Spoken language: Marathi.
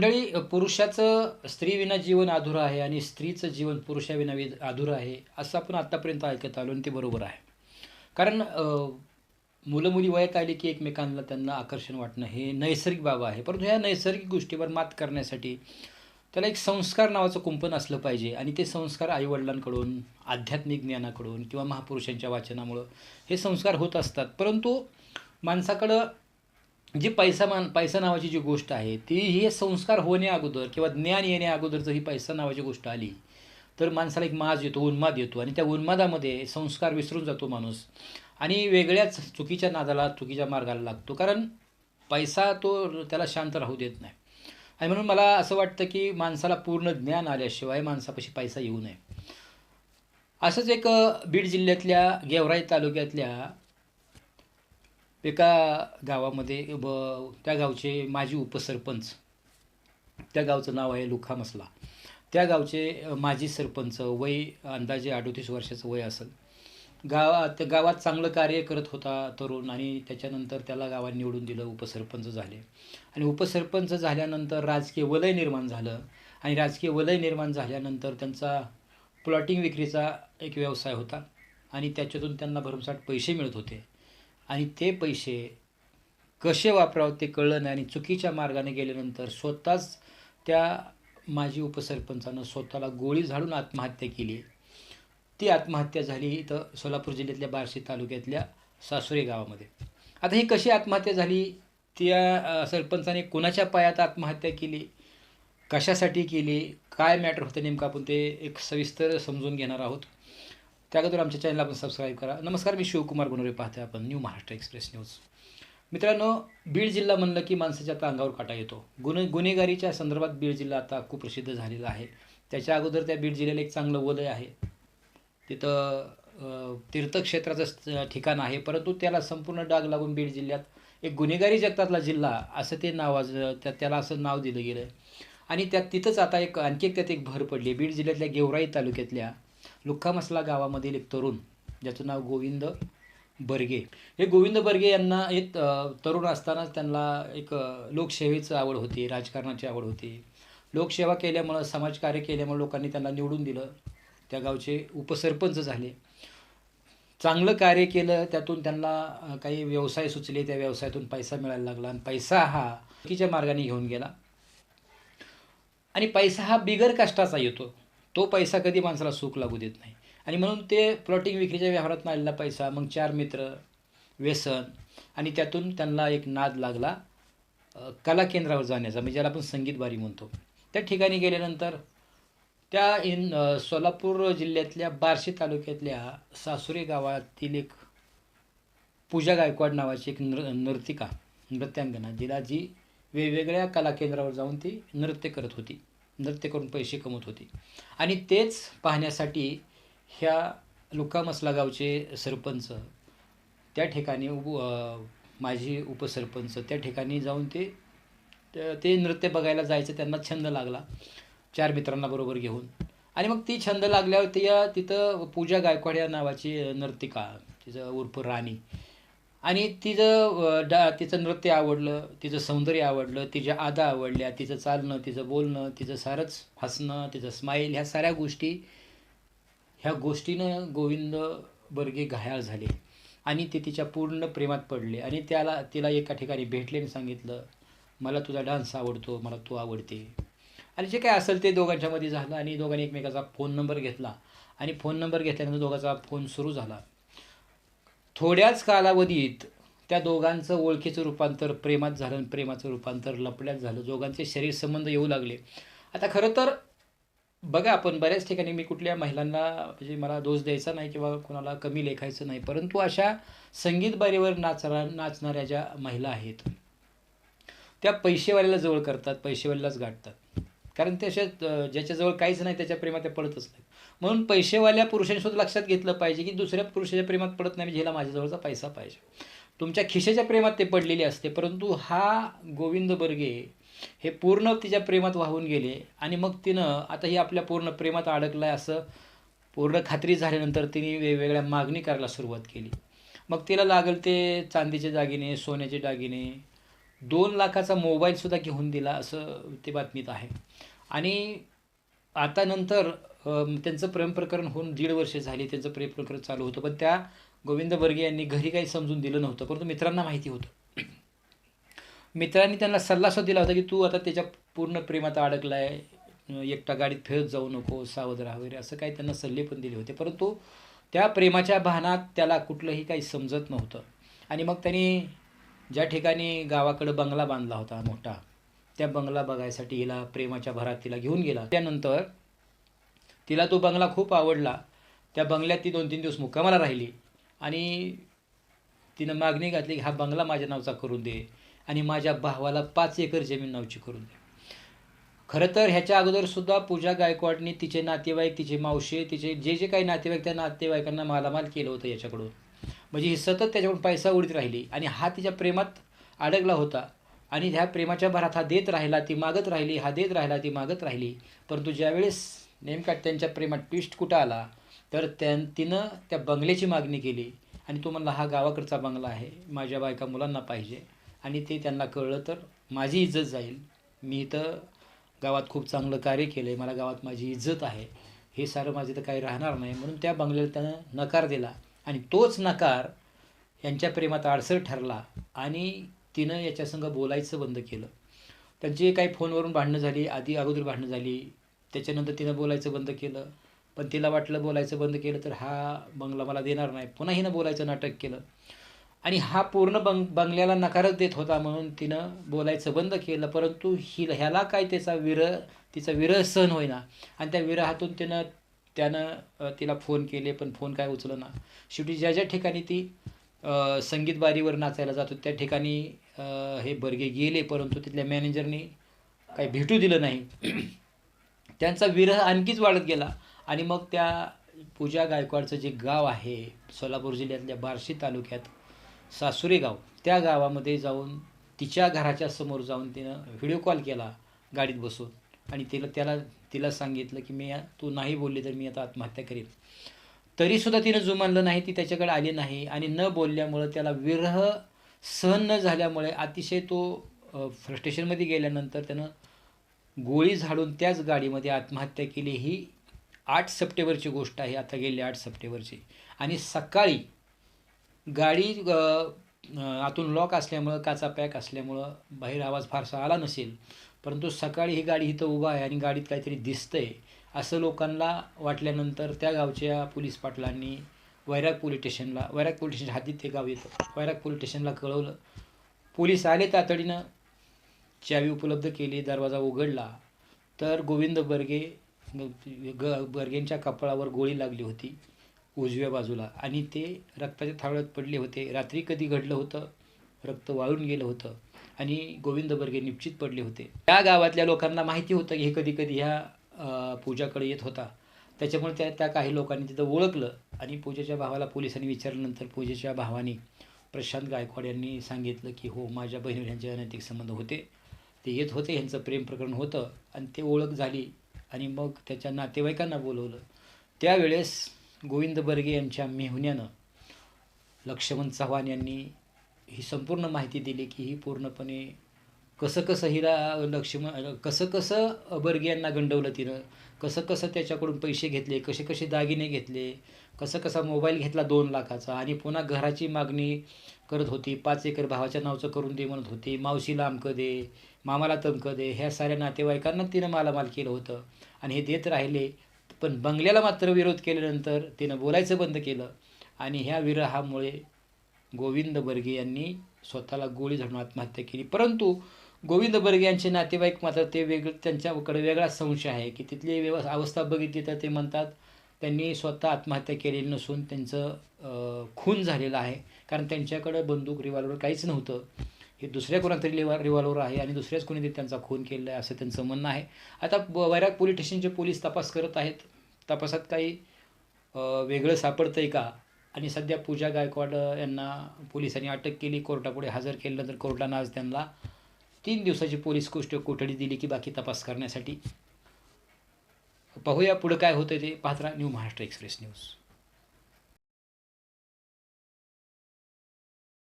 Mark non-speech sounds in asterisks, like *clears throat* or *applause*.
मंडळी पुरुषाचं स्त्रीविना जीवन अधुरं आहे आणि स्त्रीचं जीवन पुरुषाविना वि अधुरं आहे असं आपण आत्तापर्यंत ऐकत आलो आणि ते बरोबर आहे. कारण मुलं मुली वयात आली की एकमेकांना त्यांना आकर्षण वाटणं हे नैसर्गिक बाब आहे. परंतु ह्या नैसर्गिक गोष्टीवर मात करण्यासाठी त्याला एक संस्कार नावाचं कुंपण असलं पाहिजे आणि ते संस्कार आईवडिलांकडून आध्यात्मिक ज्ञानाकडून किंवा महापुरुषांच्या वाचनामुळं हे संस्कार होत असतात. परंतु माणसाकडं जी पैसा मान पैसा नावाची जी गोष्ट आहे ती हे संस्कार होण्या अगोदर किंवा ज्ञान येण्या अगोदर जर ही पैसा नावाची गोष्ट आली तर माणसाला एक माज येतो उन्माद येतो आणि त्या उन्मादामध्ये संस्कार विसरून जातो माणूस आणि वेगळ्याच चुकीच्या नादाला चुकीच्या मार्गाला लागतो. कारण पैसा तो त्याला शांत राहू देत नाही. आणि म्हणून मला असं वाटतं की माणसाला पूर्ण ज्ञान आल्याशिवाय माणसापाशी पैसा येऊ नये. असंच एक बीड जिल्ह्यातल्या गेवराई तालुक्यातल्या एका गावामध्ये ब त्या गावचे माजी उपसरपंच त्या गावचं नाव आहे लुखा मसला. त्या गावचे माजी सरपंच वय अंदाजे अडोतीस वर्षाचं वय असेल. गावात गावात चांगलं कार्य करत होता तरुण आणि त्याच्यानंतर त्याला गावात निवडून दिलं उपसरपंच झाले. आणि उपसरपंच झाल्यानंतर राजकीय वलय निर्माण झालं आणि राजकीय वलय निर्माण झाल्यानंतर त्यांचा प्लॉटिंग विक्रीचा एक व्यवसाय होता आणि त्याच्यातून त्यांना भरमसाठ पैसे मिळत होते. आणि ते पैसे कसे वापरावं ते कळलं नाही आणि चुकीच्या मार्गाने गेल्यानंतर स्वतःच त्या माजी उपसरपंचानं स्वतःला गोळी झाडून आत्महत्या केली. ती आत्महत्या झाली इथं सोलापूर जिल्ह्यातल्या बार्शी तालुक्यातल्या सासुरे गावामध्ये. आता ही कशी आत्महत्या झाली? त्या सरपंचाने कोणाच्या पायात आत्महत्या केली? कशासाठी केली? काय मॅटर होतं नेमकं आपण ते एक सविस्तर समजून घेणार आहोत. त्या अगोदर आमच्या चॅनलला आपण सबस्क्राईब करा. नमस्कार मी शिवकुमार गुनोरे पाहते आपण न्यू महाराष्ट्र एक्सप्रेस न्यूज मित्रांनो बीड जिल्हा म्हणलं की माणसाच्या आता अंगावर काटा येतो. गुन्हे गुन्हेगारीच्या संदर्भात बीड जिल्हा आता खूप प्रसिद्ध झालेला आहे. त्याच्या अगोदर त्या बीड जिल्ह्याला एक चांगलं वलय आहे. तिथं तीर्थक्षेत्राचं ठिकाण आहे. परंतु त्याला संपूर्ण डाग लागून बीड जिल्ह्यात एक गुन्हेगारी जगतातला जिल्हा असं ते नावाज त्या त्याला असं नाव दिलं गेलं आणि त्यात तिथंच आता एक आणखी एक त्यात एक भर पडली बीड जिल्ह्यातल्या गेवराई तालुक्यातल्या लुक्कामसला गावामधील एक तरुण ज्याचं नाव गोविंद बर्गे. हे गोविंद बर्गे यांना एक तरुण असतानाच त्यांना एक लोकसेवेची लोकसेवेचं आवड होती राजकारणाची आवड होती. लोकसेवा केल्यामुळं समाजकार्य केल्यामुळं लोकांनी त्यांना निवडून दिलं. त्या गावचे उपसरपंच झाले. चांगलं कार्य केलं त्यातून त्यांना काही व्यवसाय सुचले त्या व्यवसायातून पैसा मिळायला लागला. आणि पैसा हा चुकीच्या मार्गाने घेऊन गेला. आणि पैसा हा बिगर कष्टाचा येतो. तो पैसा कधी माणसाला सुख लागू देत नाही. आणि म्हणून ते प्लॉटिंग विक्रीच्या व्यवहारात आलेला पैसा मग चार मित्र व्यसन आणि त्यातून त्यांना एक नाद लागला कला केंद्रावर जाण्याचा म्हणजे ज्याला आपण संगीतबारी म्हणतो. त्या ठिकाणी गेल्यानंतर त्या इन सोलापूर जिल्ह्यातल्या बार्शी तालुक्यातल्या सासुरे गावातील एक पूजा गायकवाड नावाची एक नृ नर्तिका नृत्यांगना जिला जी वेगवेगळ्या कला केंद्रावर जाऊन ती नृत्य करत होती. नृत्य करून पैसे कमवत होती. आणि तेच पाहण्यासाठी ह्या लुकामसला गावचे सरपंच त्या ठिकाणी उप अ, माजी उपसरपंच त्या ठिकाणी जाऊन ते ते नृत्य बघायला जायचं त्यांना छंद लागला चार मित्रांना बरोबर घेऊन. आणि मग ती छंद लागल्यावर ती तिथं पूजा गायकवाड या नावाची नर्तिका तिचं उर्फ राणी आणि तिचं डा तिचं नृत्य आवडलं तिचं सौंदर्य आवडलं तिच्या आदा आवडल्या तिचं चालणं तिचं बोलणं तिचं सारंच हसणं तिचं स्माईल ह्या साऱ्या गोष्टी ह्या गोष्टीनं गोविंद बर्गे घायाळ झाले. आणि ते तिच्या पूर्ण प्रेमात पडले. आणि त्याला तिला एका ठिकाणी भेटले आणि सांगितलं मला तुझा डान्स आवडतो मला तू आवडते. आणि जे काय असेल ते दोघांच्यामध्ये झालं आणि दोघांनी एकमेकाचा फोन नंबर घेतला. आणि फोन नंबर घेतल्यानंतर दोघांचा फोन सुरू झाला. थोड्याच कालावधीत त्या दोघांचं ओळखीचं रूपांतर प्रेमात झालं आणि प्रेमाचं रूपांतर लपड्यात झालं. दोघांचे शरीर संबंध येऊ लागले. आता खरं तर बघा आपण बऱ्याच ठिकाणी मी कुठल्या महिलांना म्हणजे मला दोष द्यायचा नाही किंवा कोणाला कमी लेखायचं नाही परंतु अशा संगीत बारीवर नाचरा नाचणाऱ्या ज्या महिला आहेत त्या पैसेवाल्याला जवळ करतात पैसेवाल्यालाच गाठतात. कारण ते अशा ज्याच्याजवळ काहीच नाही त्याच्या प्रेमात त्या पडतच नाही म्हणून पैसेवाल्या पुरुषांनी सुद्धा लक्षात घेतलं पाहिजे की दुसऱ्या पुरुषाच्या प्रेमात पडत नाही म्हणजे ह्याला माझ्याजवळचा पैसा पाहिजे. तुमच्या खिशेच्या प्रेमात ते पडलेले असते परंतु हा गोविंद बर्गे हे पूर्ण तिच्या प्रेमात वाहून गेले आणि मग तिनं आता ही आपल्या पूर्ण प्रेमात अडकलं आहे असं पूर्ण खात्री झाल्यानंतर तिने वेगवेगळ्या मागणी करायला सुरुवात केली. मग तिला लागल ते चांदीचे दागिने सोन्याचे दागिने दोन लाखाचा मोबाईलसुद्धा घेऊन दिला असं ते बातमीत आहे. आणि आता नंतर त्यांचं प्रेमप्रकरण होऊन दीड वर्ष झाली त्यांचं प्रेम प्रकरण चालू होतं. पण त्या गोविंद बर्गे यांनी घरी काही समजून दिलं नव्हतं. परंतु मित्रांना माहिती होतं. मित्रांनी त्यांना सल्लासुद्धा दिला होता की तू आता त्याच्या पूर्ण प्रेमात अडकलाय आहे एकटा गाडीत फिरत जाऊ नको सावध राहा वगैरे असं काही त्यांना सल्ले पण दिले होते. परंतु त्या प्रेमाच्या भानात त्याला कुठलंही काही समजत नव्हतं. आणि मग त्यांनी ज्या ठिकाणी गावाकडं बंगला बांधला होता मोठा त्या बंगला बघायसाठी हिला प्रेमाच्या भरात तिला घेऊन गेला. त्यानंतर तिला तो बंगला खूप आवडला. त्या बंगल्यात ती दोन तीन दिवस मुक्कामाला राहिली आणि तिनं मागणी घातली की हा बंगला माझ्या नावचा करून दे आणि माझ्या भावाला पाच एकर जमीन नावची करून दे. खरं तर ह्याच्या अगोदरसुद्धा पूजा गायकवाडनी तिचे नातेवाईक तिचे मावशे तिचे जे जे काही नातेवाईक त्या नातेवाईकांना मालामाल केलं होतं याच्याकडून. म्हणजे ही सतत त्याच्याकडून पैसा उडीत राहिली आणि हा तिच्या प्रेमात अडकला होता. आणि ह्या प्रेमाच्या भरात हा देत राहिला ती मागत राहिली हा देत राहिला ती मागत राहिली. परंतु ज्यावेळेस नेमका त्यांच्या प्रेमात ट्विस्ट कुठं आला तर त्या तिनं त्या बंगल्याची मागणी केली. आणि तो म्हणला हा गावाकडचा बंगला आहे माझ्या बायका मुलांना पाहिजे. आणि ते त्यांना कळलं तर माझी इज्जत जाईल. मी इथं गावात खूप चांगलं कार्य केलं आहे मला गावात माझी इज्जत आहे. हे सारं माझं तर काही राहणार नाही. म्हणून त्या बंगल्याला त्यानं नकार दिला. आणि तोच नकार यांच्या प्रेमात आडसर ठरला. आणि तिनं याच्यासंग बोलायचं बंद केलं. त्यांची काही फोनवरून भांडणं झाली आधी अगोदर भांडणं झाली. त्याच्यानंतर तिनं बोलायचं बंद केलं. पण तिला वाटलं बोलायचं बंद केलं तर हा बंगला मला देणार नाही. पुन्हा हिनं बोलायचं नाटक केलं. आणि हा पूर्ण बंग बंगल्याला नकारच देत होता म्हणून तिनं बोलायचं बंद केलं. परंतु ही ह्याला काय त्याचा विरह तिचा विरह सहन होईना. आणि त्या विरहातून तिनं त्यानं तिला फोन केले पण फोन काय उचलं ना शेवटी ज्या ज्या ठिकाणी ती संगीत बारीवर नाचायला जातो. त्या ठिकाणी हे बर्गे गेले परंतु तिथल्या मॅनेजरनी काही भेटू दिलं नाही. *clears throat* त्यांचा विरह आणखीच वाढत गेला. आणि मग त्या पूजा गायकवाडचं जे गाव आहे सोलापूर जिल्ह्यातल्या बार्शी तालुक्यात सासुरे गाव त्या गावामध्ये जाऊन तिच्या घराच्या समोर जाऊन तिनं व्हिडिओ कॉल केला गाडीत बसून. आणि तिला त्याला तिला सांगितलं की मी तू नाही बोलली तर मी आता आत्महत्या करीन. तरीसुद्धा तिनं जुमानलं नाही ती त्याच्याकडे आली नाही आणि न बोलल्यामुळं त्याला विरह सहन न झाल्यामुळे अतिशय तो फ्रस्ट्रेशनमध्ये गेल्यानंतर त्यानं गोळी झाडून त्याच गाडीमध्ये आत्महत्या केली. ही आठ सप्टेंबरची गोष्ट आहे आता गेली आठ सप्टेंबरची. आणि सकाळी गाडी आतून लॉक असल्यामुळं काचा पॅक असल्यामुळं बाहेर आवाज फारसा आला नसेल. परंतु सकाळी ही गाडी इथं उभा आहे आणि गाडीत काहीतरी दिसतंय असं लोकांना वाटल्यानंतर त्या गावच्या पोलीस पाटलांनी वैराग पोलीस स्टेशनला वैराग पोलीस स्टेशन हातीत ते गाव येतं. वैराग पोलीस स्टेशनला कळवलं. पोलीस आले तातडीनं चावी उपलब्ध केली दरवाजा उघडला. तर गोविंद बर्गे ग बर्गेंच्या कपाळावर गोळी लागली होती उजव्या बाजूला आणि ते रक्ताच्या थावळ्यात पडले होते. रात्री कधी घडलं होतं? रक्त वाळून गेलं होतं. आणि गोविंद बर्गे निश्चित पडले होते. त्या गावातल्या लोकांना माहिती होतं की हे कधी कधी ह्या पूजाकडे येत होता. त्याच्यामुळे त्या त्या काही लोकांनी तिथं ओळखलं आणि पूजेच्या भावाला पोलिसांनी विचारल्यानंतर पूजेच्या भावाने प्रशांत गायकवाड यांनी सांगितलं की हो माझ्या बहिणीवर ह्यांचे अनैतिक संबंध होते. ते येत होते ह्यांचं प्रेम प्रकरण होतं आणि ते ओळख झाली आणि मग त्याच्या नातेवाईकांना बोलवलं. त्यावेळेस गोविंद बर्गे यांच्या मेहुण्यानं लक्ष्मण चव्हाण यांनी ही संपूर्ण माहिती दिली की ही पूर्णपणे कसं कसं हिला लक्ष्मण कसं कसं बर्गे यांना गंडवलं तिनं कसं कसं त्याच्याकडून पैसे घेतले कसे कसे दागिने घेतले कसं कसा मोबाईल घेतला दोन लाखाचा आणि पुन्हा घराची मागणी करत होती पाच एकर भावाच्या नावचं करून दे म्हणत होती मावशीला अमकं दे मामाला तमकं दे ह्या साऱ्या नातेवाईकांना तिनं मालामाल केलं होतं आणि हे देत राहिले. पण बंगल्याला मात्र विरोध केल्यानंतर तिनं बोलायचं बंद केलं आणि ह्या विरहामुळे गोविंद बर्गे यांनी स्वतःला गोळी झाडून आत्महत्या केली. परंतु गोविंद बर्गे यांचे नातेवाईक मात्र ते वेगळं त्यांच्याकडे वेगळा संशय आहे की तिथली व्यव अवस्था बघितली तर ते म्हणतात त्यांनी स्वतः आत्महत्या केलेली नसून त्यांचं खून झालेलं आहे. कारण त्यांच्याकडं बंदूक रिव्हॉल्वर काहीच नव्हतं. हे दुसऱ्या कोणातरी रिवा रिव्हॉल्वर आहे आणि दुसऱ्याच कोणीतरी त्यांचा खून केलेला आहे असं त्यांचं म्हणणं आहे. आता ब- वैराग पोलीस स्टेशनचे पोलीस तपास करत आहेत. तपासात काही वेगळं सापडतं आहे का? आणि सध्या पूजा गायकवाड यांना पोलिसांनी अटक केली. कोर्टापुढे हजर केल्यानंतर कोर्टानं आज त्यांना तीन दिवसाची पोलीस गोष्ट कोठडी दिली की बाकी तपास करण्यासाठी. पाहूया पुढं काय होतं ते. पाहत राहा न्यू महाराष्ट्र एक्सप्रेस न्यूज.